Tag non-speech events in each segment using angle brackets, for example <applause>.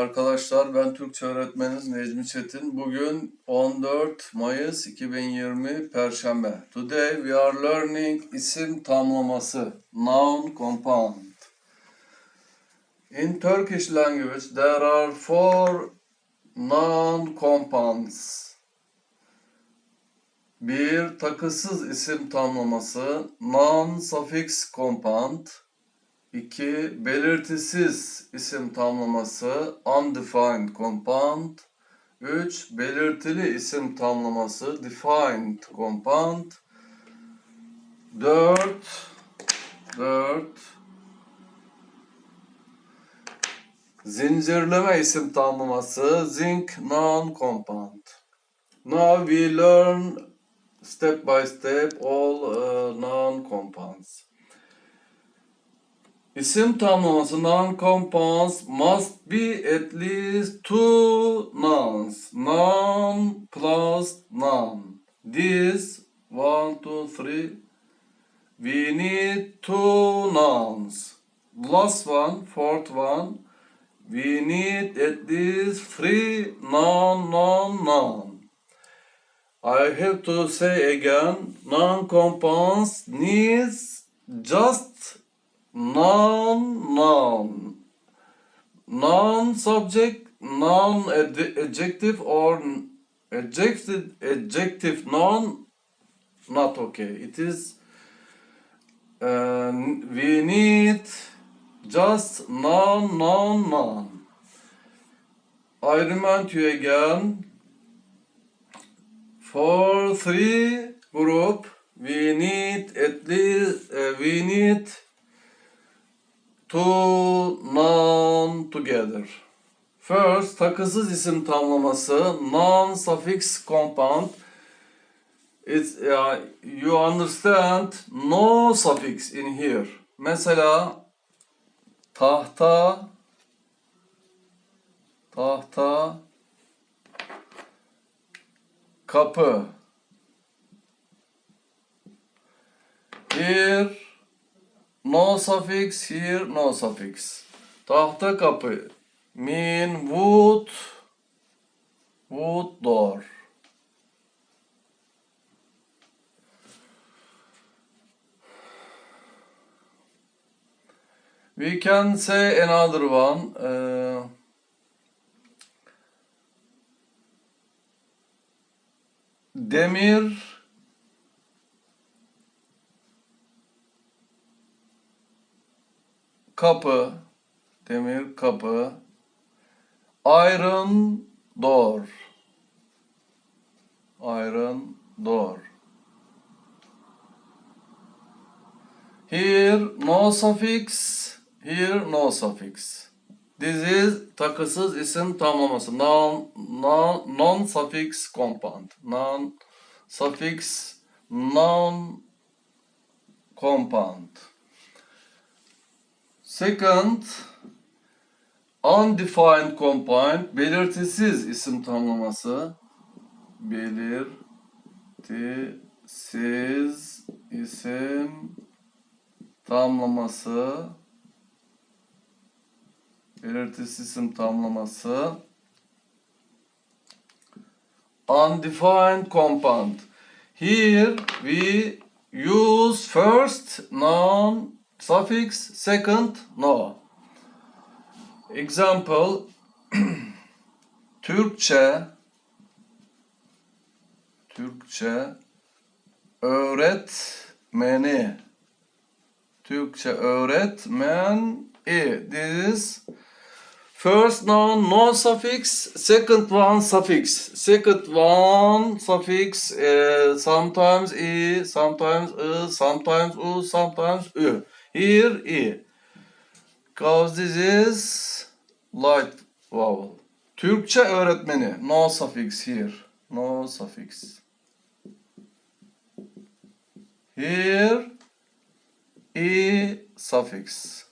arkadaşlar ben Türkçe öğretmenim Necmi Çetin. Bugün 14 Mayıs 2020 Perşembe. Today we are learning isim tamlaması. Noun compound. In Turkish language there are four noun compounds. Bir takısız isim tamlaması noun suffix compound. 2. Belirtisiz isim tamlaması undefined compound. 3. Belirtili isim tamlaması defined compound. 4. 4. Zincirleme isim tamlaması zinc noun compound. Now we learn step by step all uh, noun compounds. İsim tamlaması noun compounds must be at least two nouns. Noun plus noun. This one, two, three. We need two nouns. Last one, fourth one. We need at least three noun, noun, noun. I have to say again, noun compounds needs just noun, noun. Noun subject, noun ad- adjective or adjective, adjective noun, not okay. It is, uh, we need just noun, noun, noun. I remind you again, for three group, we need at least, uh, we need two noun together. First, takısız isim tamlaması, noun suffix compound. It's, uh, you understand no suffix in here. Mesela tahta, tahta, kapı. Here, no suffix, here no suffix. Tahta kapı mean wood, wood door. We can say another one. uh, demir kapı demir kapı iron door iron door. Here no suffix here no suffix. This is takısız isim tamlaması non non non suffix compound non suffix non compound Second, undefined compound, belirtisiz isim tamlaması. Belirtisiz isim tamlaması. Belirtisiz isim tamlaması. Undefined compound. Here we use first noun suffix, second no. Example <clears throat> Türkçe Türkçe öğretmeni Türkçe öğretmen i. This is first noun no suffix, second one suffix. Second one suffix uh, sometimes i, sometimes i, sometimes u, sometimes ü. Here i. Because this is light vowel. Türkçe öğretmeni. No suffix here. No suffix. Here i suffix.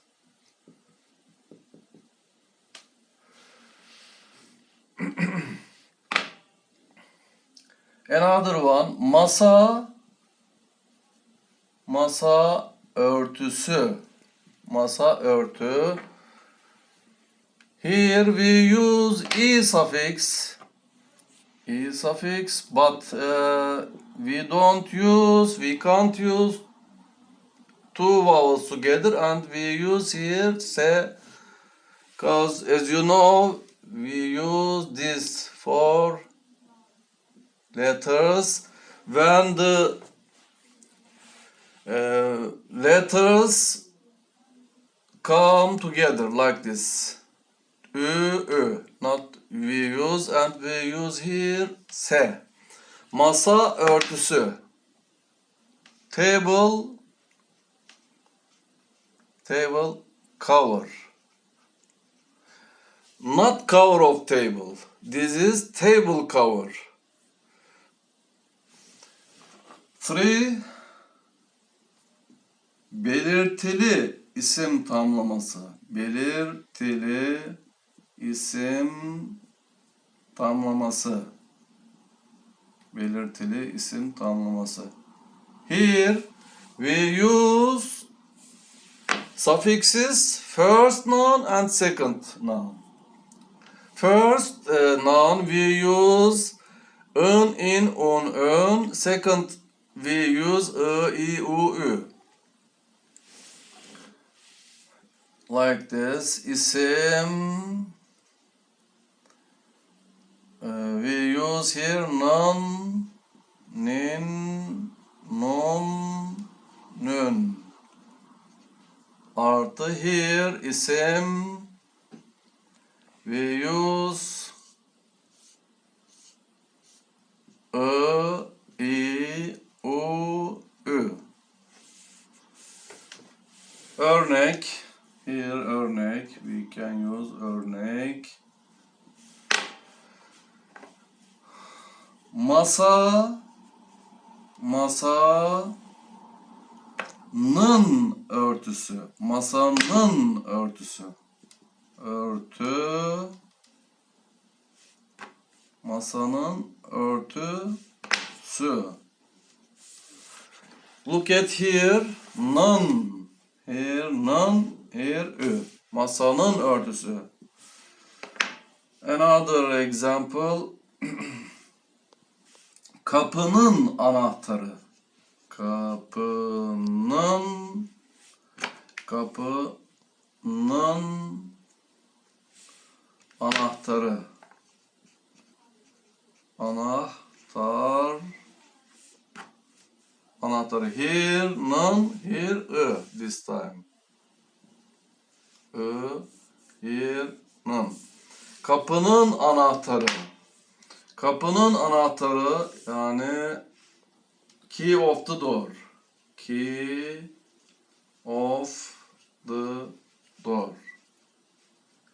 <clears throat> Another one. Masa masa örtüsü. Masa örtü. Here we use e suffix. E suffix, but uh, we don't use, we can't use two vowels together, and we use here se, because as you know, we use this for letters when the uh, letters come together like this. Ü, ü. Not we use and we use here se. Masa örtüsü. Table table cover. Not cover of table. This is table cover. Three belirtili isim tamlaması. Belirtili isim tamlaması. Belirtili isim tamlaması. Here we use suffixes first noun and second noun. First uh, noun we use ın, in, un, ön. Second we use ı, i, u, ü. Like this. İsim. Uh, we use here non, nin, non, nün. Artı here isim. We use Ö, i, u, ü. Örnek. Here örnek. We can use örnek. Masa. Masa. Nın örtüsü. Masanın örtüsü. Örtü. Masanın örtüsü. Look at here. None. Here none. Here ü. Masanın örtüsü. Another example. <clears throat> Kapının anahtarı. Kapının kapının anahtarı. Anahtar anahtarı here none here ö this time. None. Kapının anahtarı. Kapının anahtarı yani key of the door. Key of the door.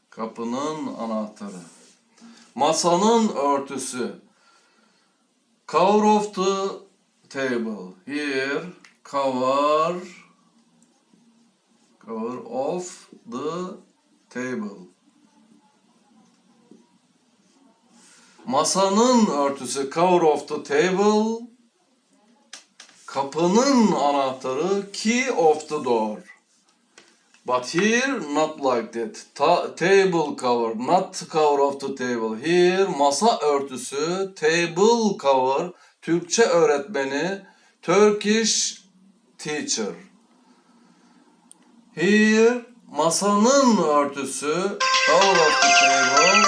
Kapının anahtarı. Masanın örtüsü. Cover of the table. Here cover cover of the table. Masanın örtüsü cover of the table. Kapının anahtarı key of the door. But here not like that. Ta- table cover, not cover of the table. Here masa örtüsü, table cover, Türkçe öğretmeni, Turkish teacher. Here masanın örtüsü, cover of the table,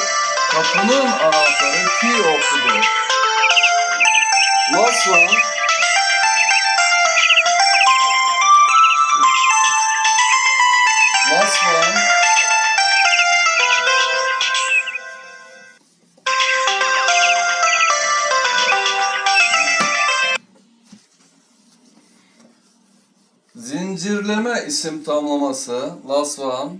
kapının anahtarı, key of the door. Last one. İsim tamlaması. Last one.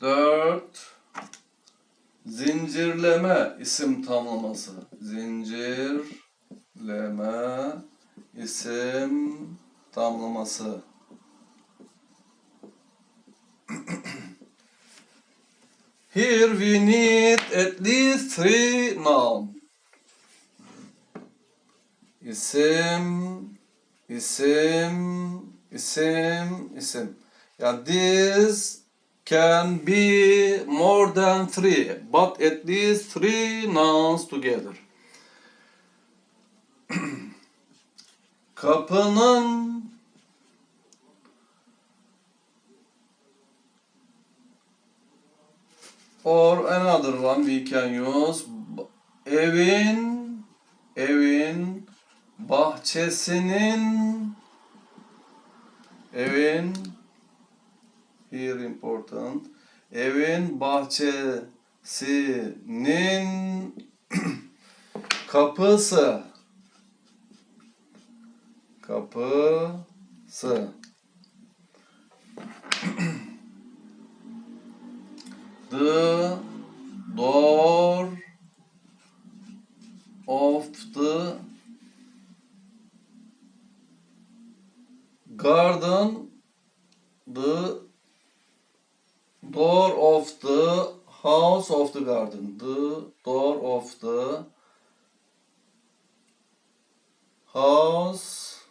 Dört. Zincirleme isim tamlaması. Zincirleme isim tamlaması. Here we need at least three noun. isim, isim, isim, isim. Yani this can be more than three, but at least three nouns together. <clears throat> Kapının or another one we can use evin evin bahçesinin evin here important evin bahçesinin <clears throat> kapısı. Kapısı the door of the garden the door of the house of the garden the door of the house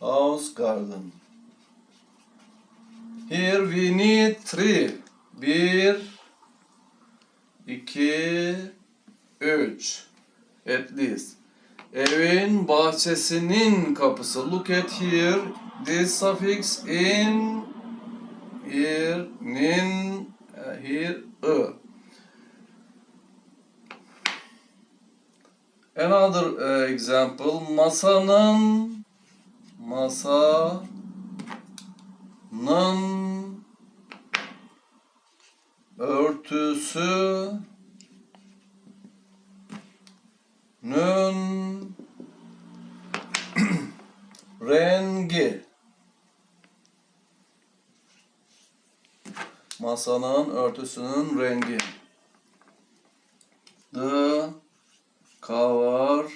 house garden here we need three bir iki üç. At least evin bahçesinin kapısı. Look at here. This suffix in here nin here ı. Another uh, example. Masanın masanın örtüsü. Nün <clears throat> rengi. Masanın örtüsünün rengi. The cover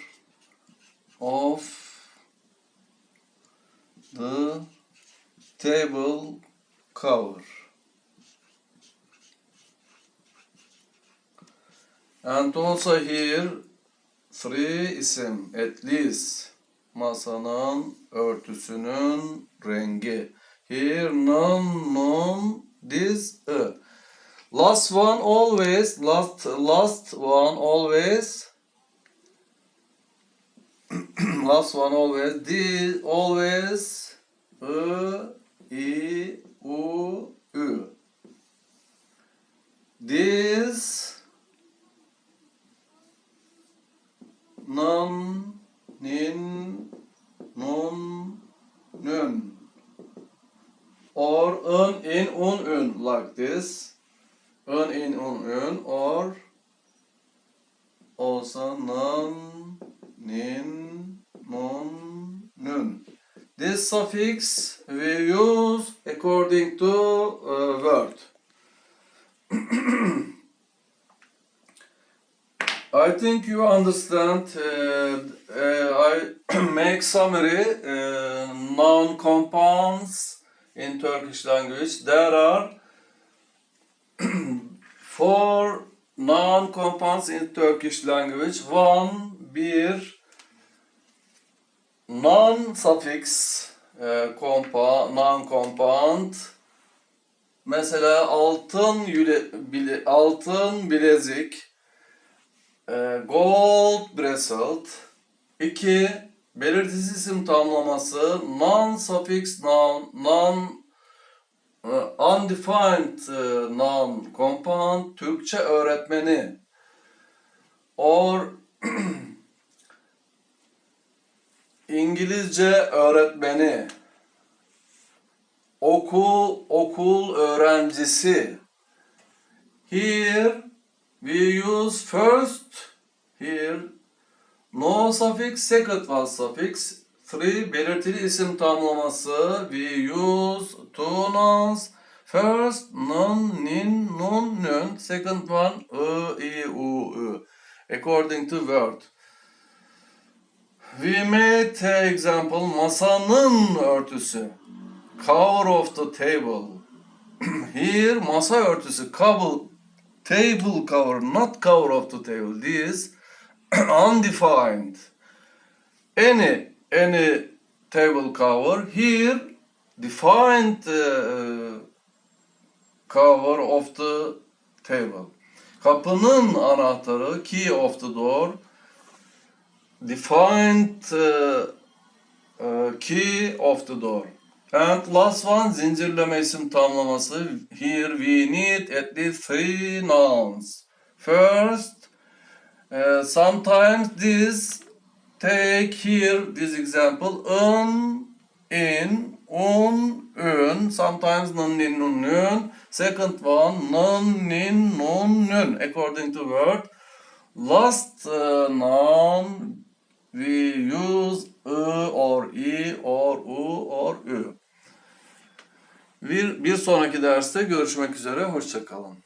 of the table cover. And also here three isim at least. Masanın örtüsünün rengi. Here none none this ı last one always last last one always. <clears throat> Last one always this always ı i u ü. This nan nin nun nün. Or ın in un ün like this. In in un ün or. Also nan nin nun nün. This suffix we use according to uh, word <clears throat> I think you understand. Uh, uh, I <clears throat> make summary. Uh, noun compounds in Turkish language. There are <clears throat> four noun compounds in Turkish language. One, bir, noun suffix, uh, compa, noun compound. Mesela altın yüle, bile, altın bilezik. Ee, gold bracelet. 2. Belirtisiz isim tamlaması non suffix noun non e, undefined e, noun compound Türkçe öğretmeni or <clears throat> İngilizce öğretmeni. Okul okul öğrencisi. Here we use first. Here. No suffix second one suffix. Three belirtili isim tamlaması. We use two nouns. First nun nin nun nün. Second one ı i u ü according to word we made the example masanın örtüsü cover of the table <clears throat> here masa örtüsü cover table cover, not cover of the table. This <clears throat> undefined. Any any table cover here defined uh, cover of the table. Kapının anahtarı key of the door defined uh, uh, key of the door. And last one zincirleme isim tamlaması. Here we need at least three nouns. First, uh, sometimes this take here this example un, in, un, ün. Sometimes nun, nin, nun, nün. Second one nun, nin, nun, nün. According to word. Last uh, noun we use ı or i or u or ü. Bir, bir sonraki derste görüşmek üzere. Hoşçakalın.